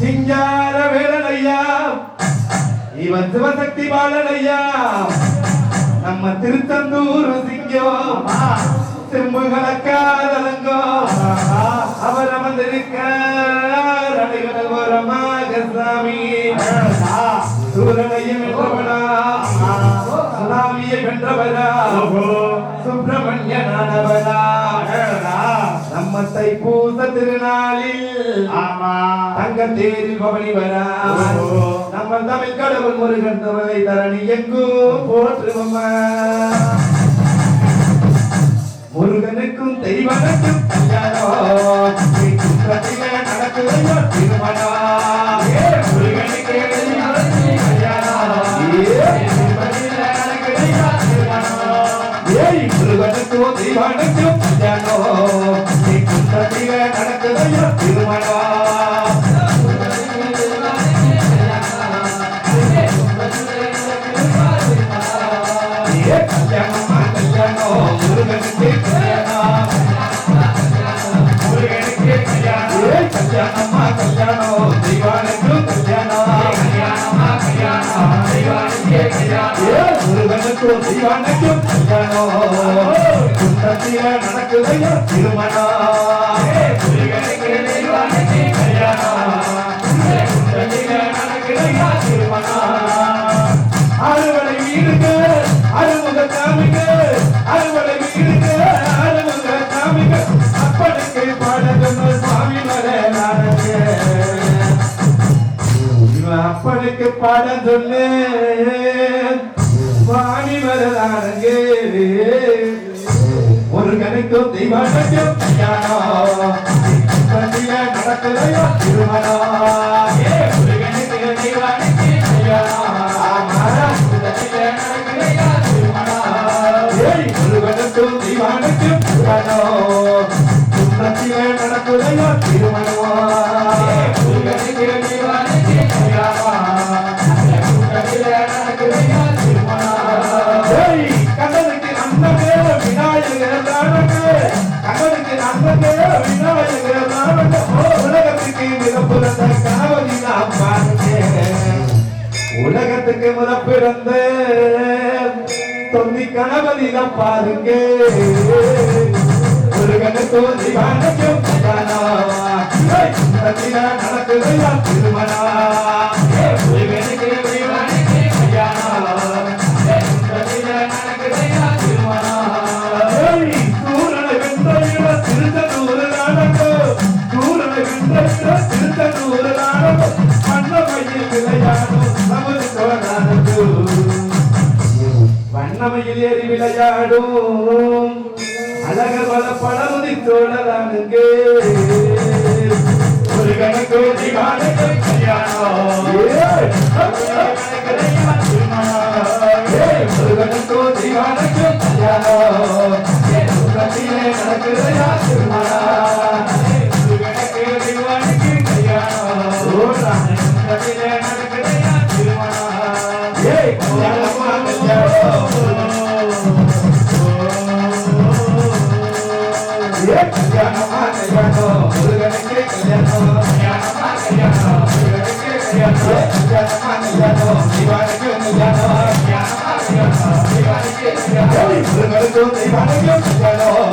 சிங்கார வேலனையா? இவன் சிவசக்தி பாலனையா? நம்ம திருத்தந்தூர் சிங்கம். செம்பு கலக்காதலங்கோ அவர் அமர்ந்திருக்க அடைகளோரமாக சாமி சூரனையும் வென்றவனா? சுனாமியை வென்றவரா? தைப்பூச திருநாளில் ஆமா. தங்க தேரில் பவனி வரா. நம்ம தமிழ் கடவுள் முருகன் தமிழை தரணி எங்கும் போற்றுவம்மா முருகனுக்கும் தெய்வனுக்கும் கல்யாணம். ஏய் முருகனுக்கும் ஜனோ நீ குந்தத்தில நடக்குதையோ திருமணா கல்யாணமா கல்யாணம் முருகனுக்கு கல்யாணம் முருகனுக்கு கல்யாணம் கல்யாணமா கல்யாணம் தெய்வானுக்கு கல்யாணம் கல்யாணமா கல்யாணம் தெய்வானுக்கு கல்யாணம் ஏ முருகனுக்கு தெய்வானுக்கு நடக்குதையோ திருமணம் அறுவடை வீடுங்க அறுமுக சாமிங்க அறுவடை வீடுங்க அறுமுக சாமிங்க அப்பனுக்கு சுவாமி அப்பனுக்கு பாட சொல்லு சுவாமி மலையாளங்க முருகனுக்கும் தெய்வானுக்கும் கல்யாணம் பள்ளியில நடக்கலையோ திருமணம் முருகனுக்கு தெய்வானுக்கு கல்யாணம் முருகனுக்கும் தெய்வானுக்கும் கல்யாணம் பந்திய நடக்குதையோ திருமணம். உலகத்துக்கு மிகப்பிறந்த கணவதி நாம் பாருங்க. உலகத்துக்கு முதப்பிறந்த தொந்தி கணவதி நாம் பாருங்க முருகனுக்கும் சிவானுக்கும் நடக்குதையா திருமணம் வண்ணமையில் ஏறி விளையாடும். அழகர் பல படமுதி தோழரானுங்க முருகனுக்கு திவானுக்கு கல்யாணம். கல்யாணம் ஏ